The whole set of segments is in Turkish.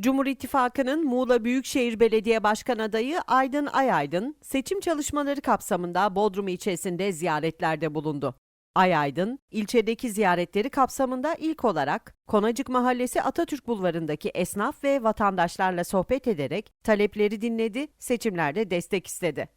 Cumhur İttifakı'nın Muğla Büyükşehir Belediye Başkan adayı Aydın Ayaydın, seçim çalışmaları kapsamında Bodrum ilçesinde ziyaretlerde bulundu. Ayaydın, ilçedeki ziyaretleri kapsamında ilk olarak Konacık Mahallesi Atatürk Bulvarı'ndaki esnaf ve vatandaşlarla sohbet ederek talepleri dinledi, seçimlerde destek istedi.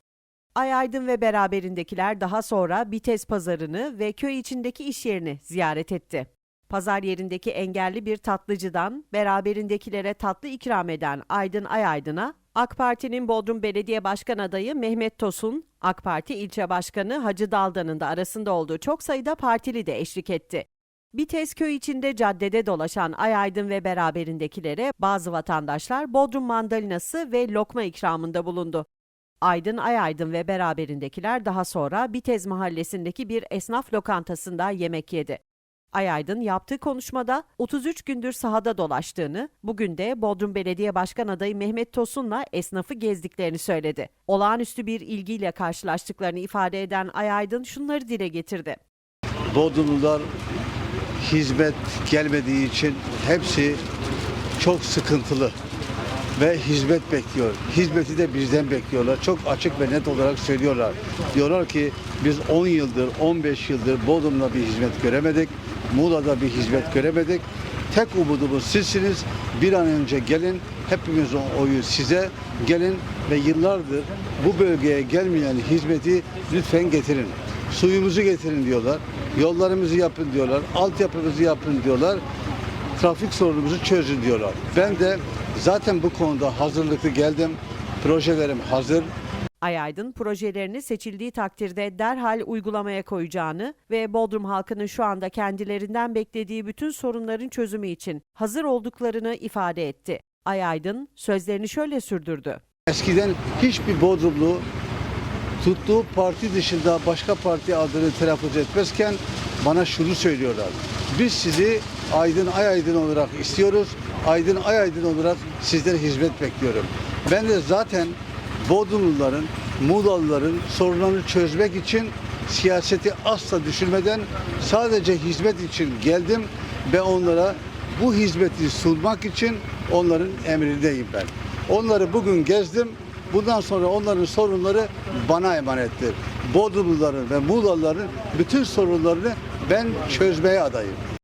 Ayaydın ve beraberindekiler daha sonra Bites Pazarı'nı ve köy içindeki iş yerini ziyaret etti. Pazar yerindeki engelli bir tatlıcıdan beraberindekilere tatlı ikram eden Aydın Ayaydın'a AK Parti'nin Bodrum Belediye Başkan adayı Mehmet Tosun, AK Parti ilçe başkanı Hacı Daldan'ın da arasında olduğu çok sayıda partili de eşlik etti. Bites köy içinde caddede dolaşan Ayaydın ve beraberindekilere bazı vatandaşlar Bodrum mandalinası ve lokma ikramında bulundu. Aydın Ayaydın ve beraberindekiler daha sonra Bitez mahallesindeki bir esnaf lokantasında yemek yedi. Ayaydın yaptığı konuşmada 33 gündür sahada dolaştığını, bugün de Bodrum Belediye Başkan adayı Mehmet Tosun'la esnafı gezdiklerini söyledi. Olağanüstü bir ilgiyle karşılaştıklarını ifade eden Ayaydın şunları dile getirdi. Bodrumlular hizmet gelmediği için hepsi çok sıkıntılı ve hizmet bekliyor. Hizmeti de bizden bekliyorlar. Çok açık ve net olarak söylüyorlar. Diyorlar ki biz 10 yıldır, 15 yıldır Bodrum'da bir hizmet göremedik. Muğla'da bir hizmet göremedik. Tek umudumuz sizsiniz. Bir an önce gelin. Hepimizin oyu size. Gelin ve yıllardır bu bölgeye gelmeyen hizmeti lütfen getirin. Suyumuzu getirin diyorlar. Yollarımızı yapın diyorlar. Altyapımızı yapın diyorlar. Trafik sorunumuzu çözün diyorlar. Ben de zaten bu konuda hazırlıklı geldim. Projelerim hazır. Ayaydın projelerini seçildiği takdirde derhal uygulamaya koyacağını ve Bodrum halkının şu anda kendilerinden beklediği bütün sorunların çözümü için hazır olduklarını ifade etti. Ayaydın sözlerini şöyle sürdürdü. Eskiden hiçbir Bodrumlu tuttuğu parti dışında başka parti adını telaffuz etmezken bana şunu söylüyorlar. Biz sizi aydın ay aydın olarak istiyoruz. Aydın ay aydın olarak sizden hizmet bekliyorum. Ben de zaten Bodrumluların, Muğlalıların sorunlarını çözmek için siyaseti asla düşünmeden sadece hizmet için geldim ve onlara bu hizmeti sunmak için onların emrindeyim ben. Onları bugün gezdim. Bundan sonra onların sorunları bana emanettir. Bodrumluların ve Muğlalıların bütün sorunlarını ben çözmeye adayım.